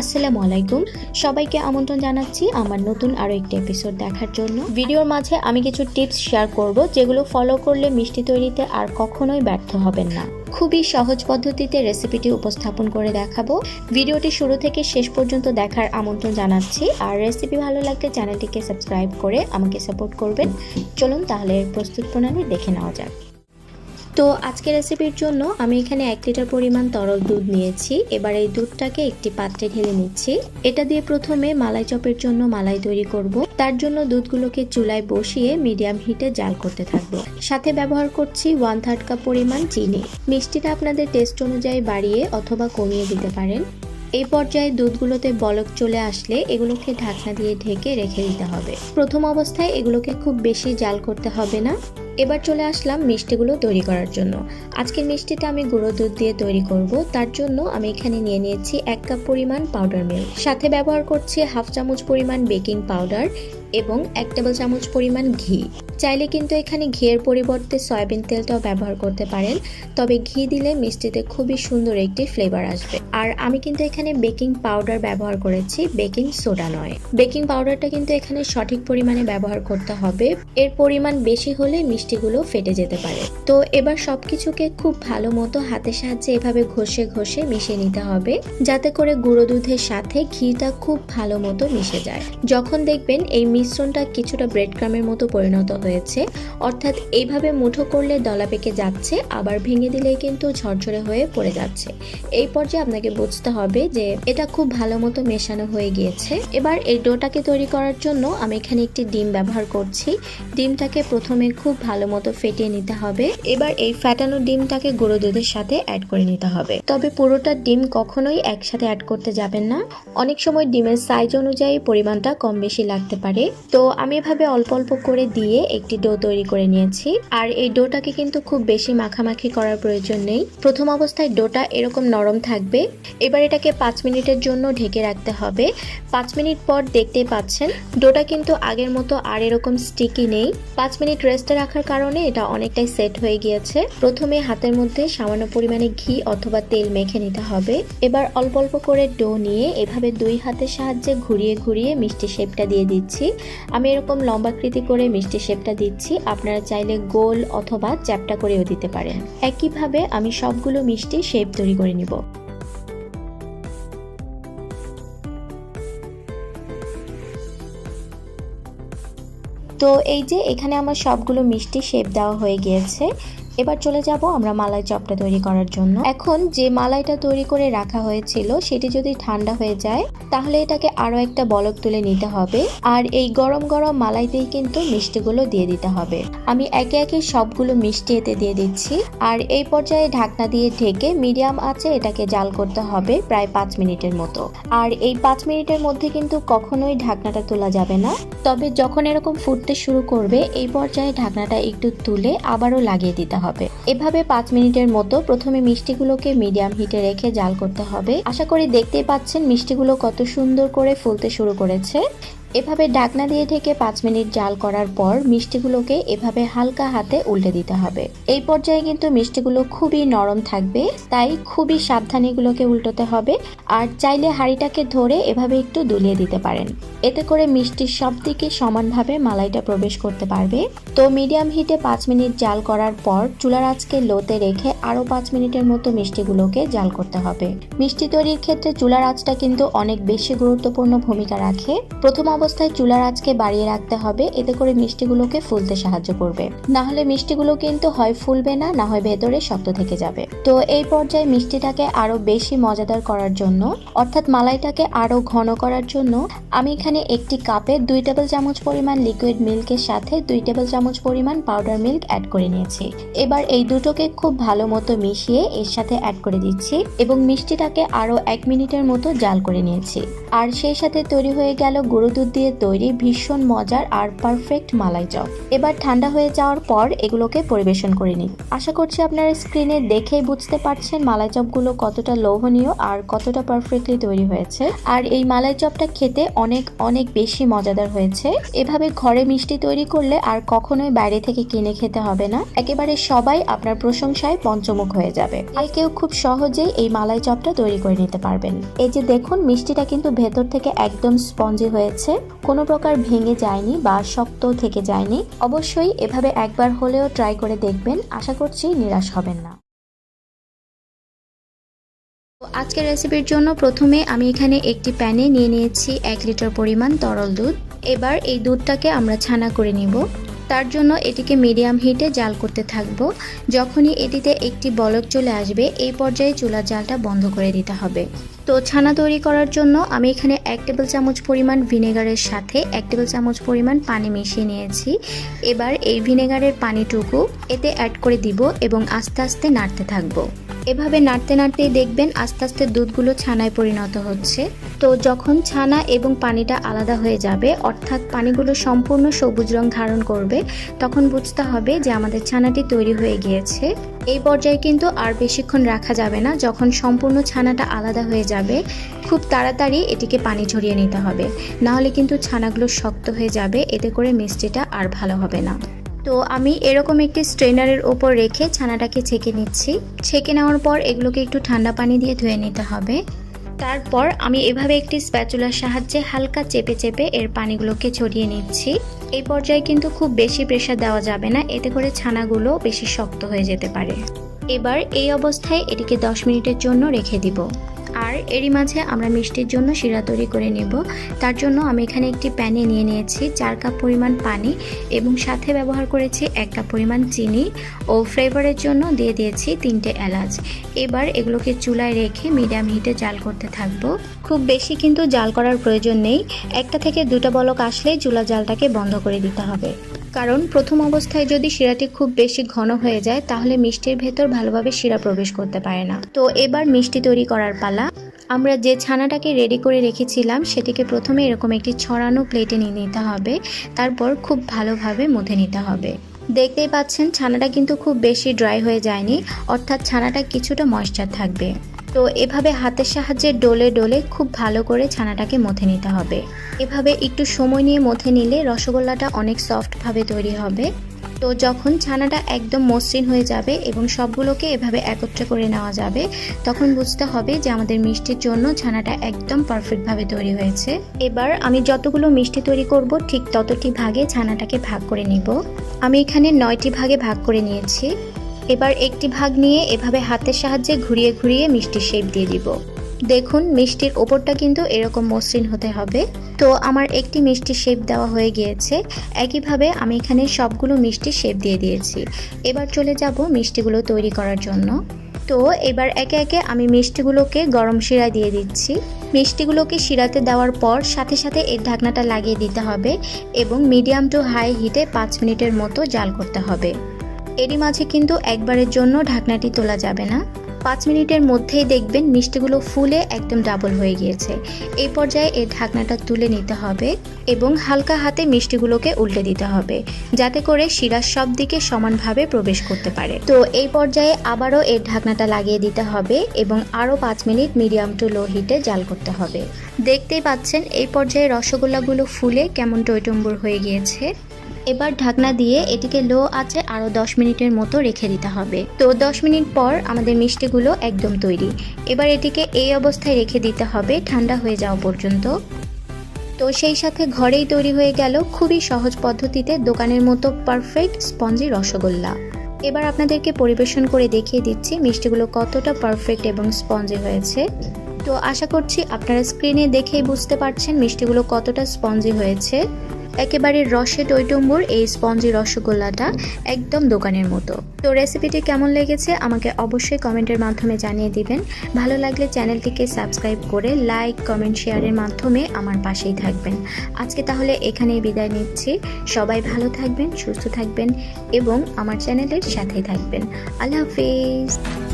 আসসালামু আলাইকুম। সবাইকে আমন্ত্রণ জানাচ্ছি আমার নতুন আরও একটি এপিসোড দেখার জন্য। ভিডিওর মাঝে আমি কিছু টিপস শেয়ার করব যেগুলো ফলো করলে মিষ্টি তৈরিতে আর কখনোই ব্যর্থ হবেন না। খুবই সহজ পদ্ধতিতে রেসিপিটি উপস্থাপন করে দেখাবো। ভিডিওটি শুরু থেকে শেষ পর্যন্ত দেখার আমন্ত্রণ জানাচ্ছি। আর রেসিপি ভালো লাগলে চ্যানেলটিকে সাবস্ক্রাইব করে আমাকে সাপোর্ট করবেন। চলুন তাহলে প্রস্তুত প্রণালী দেখে নেওয়া যাক। তো আজকের রেসিপির জন্য আমি এখানে এক লিটার পরিমাণ তরল দুধ নিয়েছি। এবার এই দুধটাকে একটি পাত্রে ঢেলে নিচ্ছি। এটা দিয়ে প্রথমে মালাই চপের জন্য মালাই তৈরি করব। তার জন্য দুধগুলোকে চুলায় বসিয়ে মিডিয়াম হিটে জাল করতে থাকব। সাথে ব্যবহার করছি ওয়ান থার্ড কাপ পরিমাণ চিনি। মিষ্টিটা আপনাদের টেস্ট অনুযায়ী বাড়িয়ে অথবা কমিয়ে দিতে পারেন। এই পর্যায়ে দুধগুলোতে বলক চলে আসলে এগুলোকে ঢাকনা দিয়ে ঢেকে রেখে দিতে হবে। প্রথম অবস্থায় এগুলোকে খুব বেশি জাল করতে হবে না। এবার চলে আসলাম মিষ্টিগুলো তৈরি করার জন্য। আজকের মিষ্টিটা আমি গুঁড়ো দুধ দিয়ে তৈরি করব। তার জন্য আমি এখানে নিয়ে নিয়েছি এক কাপ পরিমাণ পাউডার মিল্ক সাথে ব্যবহার করছি হাফ চামচ পরিমাণ বেকিং পাউডার এবং এক টেবিল চামচ পরিমাণ ঘি। চাইলে কিন্তু এখানে ঘিয়ের পরিবর্তে সয়াবিন তেলটাও ব্যবহার করতে পারেন। তবে ঘি দিলে মিষ্টিতে খুবই সুন্দর একটি ফ্লেভার আসবে। আর আমি কিন্তু এখানে বেকিং পাউডার ব্যবহার করেছি, বেকিং সোডা নয়। বেকিং পাউডারটা কিন্তু এখানে সঠিক পরিমাণে ব্যবহার করতে হবে। এর পরিমাণ বেশি হলে মিষ্টিগুলো ফেটে যেতে পারে। তো এবার সবকিছুকে খুব ভালো মতো হাতের সাহায্যে এভাবে ঘষে ঘষে মিশিয়ে নিতে হবে, যাতে করে গুঁড়ো দুধের সাথে ঘিটা খুব ভালো মতো মিশে যায়। যখন দেখবেন এই মিশ্রণটা কিছুটা ব্রেড ক্রামের মতো পরিণত হয়েছে। অর্থাৎ এইভাবে মুঠো করলে দলা পেকে যাচ্ছে, আবার ভেঙে দিলেই কিন্তু ঝরঝরে হয়ে পড়ে যাচ্ছে। এই পর্যায়ে আপনাকে বুঝতে হবে যে এটা খুব ভালো মতো মেশানো হয়ে গিয়েছে। এবার এই ডোটাকে তৈরি করার জন্য আমি এখানে একটি ডিম ব্যবহার করছি। ডিমটাকে প্রথমে খুব ভালো মতো ফেটিয়ে নিতে হবে। এবার এই ফ্যাটানো ডিমটাকে গুঁড়ো দুধের সাথে অ্যাড করে নিতে হবে। তবে পুরোটা ডিম কখনোই একসাথে অ্যাড করতে যাবেন না। অনেক সময় ডিমের সাইজ অনুযায়ী পরিমাণটা কম বেশি লাগতে পারে। তো আমি এভাবে অল্প অল্প করে দিয়ে একটি ডো তৈরি করে নিয়েছি। আর এই ডোটাকে কিন্তু খুব বেশি মাখামাখি করার প্রয়োজন নেই। প্রথম অবস্থায় ডোটা এরকম নরম থাকবে। এবার এটাকে পাঁচ মিনিটের জন্য ঢেকে রাখতে হবে। পাঁচ মিনিট পর দেখতেই পাচ্ছেন ডোটা কিন্তু আগের মতো আর এরকম স্টিকি নেই। পাঁচ মিনিট রেস্টে রাখার কারণে এটা অনেকটাই সেট হয়ে গিয়েছে। প্রথমে হাতের মধ্যে সামান্য পরিমাণে ঘি অথবা তেল মেখে নিতে হবে। এবার অল্প অল্প করে ডো নিয়ে এভাবে দুই হাতের সাহায্যে ঘুরিয়ে ঘুরিয়ে মিষ্টি শেপটা দিয়ে দিচ্ছি। আমি এরকম লম্বাকৃতি করে মিষ্টি শেপটা দিচ্ছি, আপনারা চাইলে গোল অথবা চ্যাপটা করেও দিতে পারেন। একইভাবে আমি সবগুলো মিষ্টি শেপ তৈরি করে নিব। তো এই যে এখানে আমার সবগুলো মিষ্টি শেপ দেওয়া হয়ে গিয়েছে, এবার চলে যাব আমরা মালাই চপটা তৈরি করার জন্য। এখন যে মালাইটা তৈরি করে রাখা হয়েছিল, সেটি যদি ঠান্ডা হয়ে যায় তাহলে এটাকে আরও একটা বলক তুলে নিতে হবে। আর এই গরম গরম মালাইতেই কিন্তু মিষ্টিগুলো দিয়ে দিতে হবে। আমি একে একে সবগুলো মিষ্টি এতে দিয়ে দিচ্ছি। আর এই পর্যায়ে ঢাকনা দিয়ে ঢেকে মিডিয়াম আছে এটাকে জাল করতে হবে প্রায় পাঁচ মিনিটের মতো। আর এই পাঁচ মিনিটের মধ্যে কিন্তু কখনোই ঢাকনাটা তোলা যাবে না। তবে যখন এরকম ফুটতে শুরু করবে, এই পর্যায়ে ঢাকনাটা একটু তুলে আবারও লাগিয়ে দিতে হবে। এভাবে পাঁচ মিনিটের মতো প্রথমে মিষ্টিগুলোকে মিডিয়াম হিটে রেখে জাল করতে হবে। আশা করি দেখতেই পাচ্ছেন মিষ্টিগুলো কত সুন্দর করে ফুলতে শুরু করেছে। এভাবে ডাকনা দিয়ে ঢেকে পাঁচ মিনিট জাল করার পর মিষ্টিগুলোকে এভাবে হালকা হাতে উল্টে দিতে হবে। এই পর্যায়ে কিন্তু মিষ্টিগুলো খুবই নরম থাকবে, তাই খুবই সাবধানে এগুলোকে উল্টোতে হবে। আর চাইলে হাঁড়িটাকে ধরে এভাবে একটু দুলিয়ে দিতে পারেন। এতে করে মিষ্টির সব দিকে সমানভাবে মালাইটা প্রবেশ করতে পারবে। তো মিডিয়াম হিটে পাঁচ মিনিট জাল করার পর চুলার আঁচকে লোতে রেখে আরও পাঁচ মিনিটের মতো মিষ্টিগুলোকে জাল করতে হবে। মিষ্টি তৈরির ক্ষেত্রে চুলার আঁচটা কিন্তু অনেক বেশি গুরুত্বপূর্ণ ভূমিকা রাখে। প্রথম অবস্থায় চুলার আজকে বাড়িয়ে রাখতে হবে। এতে করে মিষ্টিগুলোকে ফুলতে সাহায্য করবে। না হলে মিষ্টিগুলো কিন্তু হয় ফুলবে না না হয় ভেতরে শক্ত থেকে যাবে। তো এই পর্যায়ে মিষ্টিটাকে আরও বেশি মজাদার করার জন্য, অর্থাৎ মালাইটাকে আরও ঘন করার জন্য, আমি এখানে একটি কাপে দুই টেবিল চামচ পরিমাণ লিকুইড মিল্কের সাথে দুই টেবিল চামচ পরিমাণ পাউডার মিল্ক অ্যাড করে নিয়েছি। এবার এই দুটোকে খুব ভালো মতো মিশিয়ে এর সাথে অ্যাড করে দিচ্ছি এবং মিষ্টিটাকে আরও এক মিনিটের মতো জাল করে নিয়েছি। আর সেই সাথে তৈরি হয়ে গেল গুঁড়ো দুধ দিয়ে তৈরি ভীষণ মজার আর পারফেক্ট মালাই চপ। এবার ঠান্ডা হয়ে যাওয়ার পর এগুলোকে পরিবেশন করে নিন আশা করছি আপনারা স্ক্রিনে দেখেই বুঝতে পারছেন মালাই চপগুলো কতটা লোভনীয় আর কতটা পারফেক্টলি তৈরি হয়েছে। আর এই মালাই চপটা খেতে অনেক অনেক বেশি মজাদার হয়েছে। এভাবে ঘরে মিষ্টি তৈরি করলে আর কখনোই বাইরে থেকে কিনে খেতে হবে না। একেবারে সবাই আপনার প্রশংসায় পঞ্চমুখ হয়ে যাবে। আর কেউ খুব সহজেই এই মালাই চপটা তৈরি করে নিতে পারবেন। এই যে দেখুন, মিষ্টিটা কিন্তু ভেতর থেকে একদম স্পঞ্জি হয়েছে। কোনো প্রকার ভেঙে যায়নি বা শক্ত থেকে যায়নি। অবশ্যই এভাবে একবার হলেও ট্রাই করে দেখবেন। আশা করছি নিরাশ হবেন না। আজকের রেসিপির জন্য প্রথমে আমি এখানে একটি প্যানে নিয়ে নিয়েছি এক লিটার পরিমাণ তরল দুধ। এবার এই দুধটাকে আমরা ছানা করে নিব। তার জন্য এটিকে মিডিয়াম হিটে জাল করতে থাকব। যখনই এটিতে একটি বলক চলে আসবে, এই পর্যায়ে চুলার জালটা বন্ধ করে দিতে হবে। তো ছানা তৈরি করার জন্য আমি এখানে এক টেবিল চামচ পরিমাণ ভিনেগারের সাথে এক টেবিল চামচ পরিমাণ পানি মিশিয়ে নিয়েছি। এবার এই ভিনেগারের পানিটুকু এতে অ্যাড করে দিব এবং আস্তে আস্তে নাড়তে থাকব। এভাবে নাড়তে নাড়তেই দেখবেন আস্তে আস্তে দুধগুলো ছানায় পরিণত হচ্ছে। তো যখন ছানা এবং পানিটা আলাদা হয়ে যাবে, অর্থাৎ পানিগুলো সম্পূর্ণ সবুজ রং ধারণ করবে, তখন বুঝতে হবে যে আমাদের ছানাটি তৈরি হয়ে গিয়েছে। এই পর্যায়ে কিন্তু আর বেশিক্ষণ রাখা যাবে না, যখন সম্পূর্ণ ছানাটা আলাদা হয়ে যাবে, খুব তাড়াতাড়ি এটিকে পানি ঝরিয়ে নিতে হবে। নাহলে কিন্তু ছানাগুলো শক্ত হয়ে যাবে, এতে করে মিষ্টিটা আর ভালো হবে না। তো আমি এরকম একটি স্ট্রেনারের ওপর রেখে ছানাটাকে ছেঁকে নিচ্ছি। ছেঁকে নেওয়ার পর এগুলোকে একটু ঠান্ডা পানি দিয়ে ধুয়ে নিতে হবে। তারপর আমি এভাবে একটি স্প্যাচুলার সাহায্যে হালকা চেপে চেপে এর পানিগুলোকে ছড়িয়ে নিচ্ছি। এই পর্যায়ে কিন্তু খুব বেশি প্রেশার দেওয়া যাবে না, এতে করে ছানাগুলো বেশি শক্ত হয়ে যেতে পারে। এবার এই অবস্থায় এটিকে 10 মিনিটের জন্য রেখে দিব। আর এরই মাঝে আমরা মিষ্টির জন্য শিরা তৈরি করে নেব। তার জন্য আমি এখানে একটি প্যানে নিয়ে নিয়েছি চার কাপ পরিমাণ পানি এবং সাথে ব্যবহার করেছি এক কাপ পরিমাণ চিনি ও ফ্লেভারের জন্য দিয়ে দিয়েছি তিনটে এলাচ। এবার এগুলোকে চুলায় রেখে মিডিয়াম হিটে জাল করতে থাকব। খুব বেশি কিন্তু জাল করার প্রয়োজন নেই। একটা থেকে দুটা বলক আসলেই চুলা জালটাকে বন্ধ করে দিতে হবে। কারণ প্রথম অবস্থায় যদি শিরাটি খুব বেশি ঘন হয়ে যায়, তাহলে মিষ্টির ভেতর ভালোভাবে শিরা প্রবেশ করতে পারে না। তো এবার মিষ্টি তৈরি করার পালা। আমরা যে ছানাটাকে রেডি করে রেখেছিলাম, সেটিকে প্রথমে এরকম একটি ছড়ানো প্লেটে নিয়ে নিতে হবে। তারপর খুব ভালোভাবে মুথে নিতে হবে। দেখতেই পাচ্ছেন, ছানাটা কিন্তু খুব বেশি ড্রাই হয়ে যায়নি, অর্থাৎ ছানাটা কিছুটা ময়েশ্চার থাকবে। তো এভাবে হাতের সাহায্যে ডোলে ডোলে খুব ভালো করে ছানাটাকে মথে নিতে হবে। এভাবে একটু সময় নিয়ে মথে নিলে রসগোল্লাটা অনেক সফটভাবে তৈরি হবে। তো যখন ছানাটা একদম মসৃণ হয়ে যাবে এবং সবগুলোকে এভাবে একত্রে করে নেওয়া যাবে, তখন বুঝতে হবে যে আমাদের মিষ্টির জন্য ছানাটা একদম পারফেক্টভাবে তৈরি হয়েছে। এবার আমি যতগুলো মিষ্টি তৈরি করব, ঠিক ততটি ভাগে ছানাটাকে ভাগ করে নিব। আমি এখানে নয়টি ভাগে ভাগ করে নিয়েছি। এবার একটি ভাগ নিয়ে এভাবে হাতের সাহায্যে ঘুরিয়ে ঘুরিয়ে মিষ্টির শেপ দিয়ে দিব। দেখুন, মিষ্টির ওপরটা কিন্তু এরকম মসৃণ হতে হবে। তো আমার একটি মিষ্টি শেপ দেওয়া হয়ে গিয়েছে। একইভাবে আমি এখানে সবগুলো মিষ্টি শেপ দিয়ে দিয়েছি। এবার চলে যাব মিষ্টিগুলো তৈরি করার জন্য। তো এবার একে একে আমি মিষ্টিগুলোকে গরম শিরা দিয়ে দিচ্ছি। মিষ্টিগুলোকে শিরাতে দেওয়ার পর সাথে সাথে এর ঢাকনাটা লাগিয়ে দিতে হবে এবং মিডিয়াম টু হাই হিটে পাঁচ মিনিটের মতো জাল করতে হবে। এরই মাঝে কিন্তু একবারের জন্য ঢাকনাটি তোলা যাবে না। পাঁচ মিনিটের মধ্যেই দেখবেন মিষ্টিগুলো ফুলে একদম ডাবল হয়ে গিয়েছে। এই পর্যায়ে এর ঢাকনাটা তুলে নিতে হবে এবং হালকা হাতে মিষ্টিগুলোকে উল্টে দিতে হবে, যাতে করে শিরার সব দিকে সমানভাবে প্রবেশ করতে পারে। তো এই পর্যায়ে আবারও এর ঢাকনাটা লাগিয়ে দিতে হবে এবং আরও পাঁচ মিনিট মিডিয়াম টু লো হিটে জাল করতে হবে। দেখতেই পাচ্ছেন এই পর্যায়ে রসগোল্লাগুলো ফুলে কেমন টইটম্বুর হয়ে গিয়েছে। এবার ঢাকনা দিয়ে এটিকে লো আছে আরও দশ মিনিটের মতো রেখে দিতে হবে। তো দশ মিনিট পর আমাদের মিষ্টিগুলো একদম তৈরি। এবার এটিকে এই অবস্থায় রেখে দিতে হবে ঠান্ডা হয়ে যাওয়া পর্যন্ত। তো সেই সাথে ঘরেই তৈরি হয়ে গেল খুবই সহজ পদ্ধতিতে দোকানের মতো পারফেক্ট স্পঞ্জি রসগোল্লা। এবার আপনাদেরকে পরিবেশন করে দেখিয়ে দিচ্ছি মিষ্টিগুলো কতটা পারফেক্ট এবং স্পঞ্জি হয়েছে। তো আশা করছি আপনারা স্ক্রিনে দেখেই বুঝতে পারছেন মিষ্টিগুলো কতটা স্পঞ্জি হয়েছে। একেবারে রসে টইটম্বুর এই স্পঞ্জি রসগোল্লাটা একদম দোকানের মতো। তো রেসিপিটি কেমন লেগেছে আমাকে অবশ্যই কমেন্টের মাধ্যমে জানিয়ে দিবেন। ভালো লাগলে চ্যানেলটিকে সাবস্ক্রাইব করে লাইক কমেন্ট শেয়ারের মাধ্যমে আমার পাশেই থাকবেন। আজকে তাহলে এখানেই বিদায় নিচ্ছি। সবাই ভালো থাকবেন, সুস্থ থাকবেন এবং আমার চ্যানেলের সাথেই থাকবেন। আল্লাহ হাফিজ।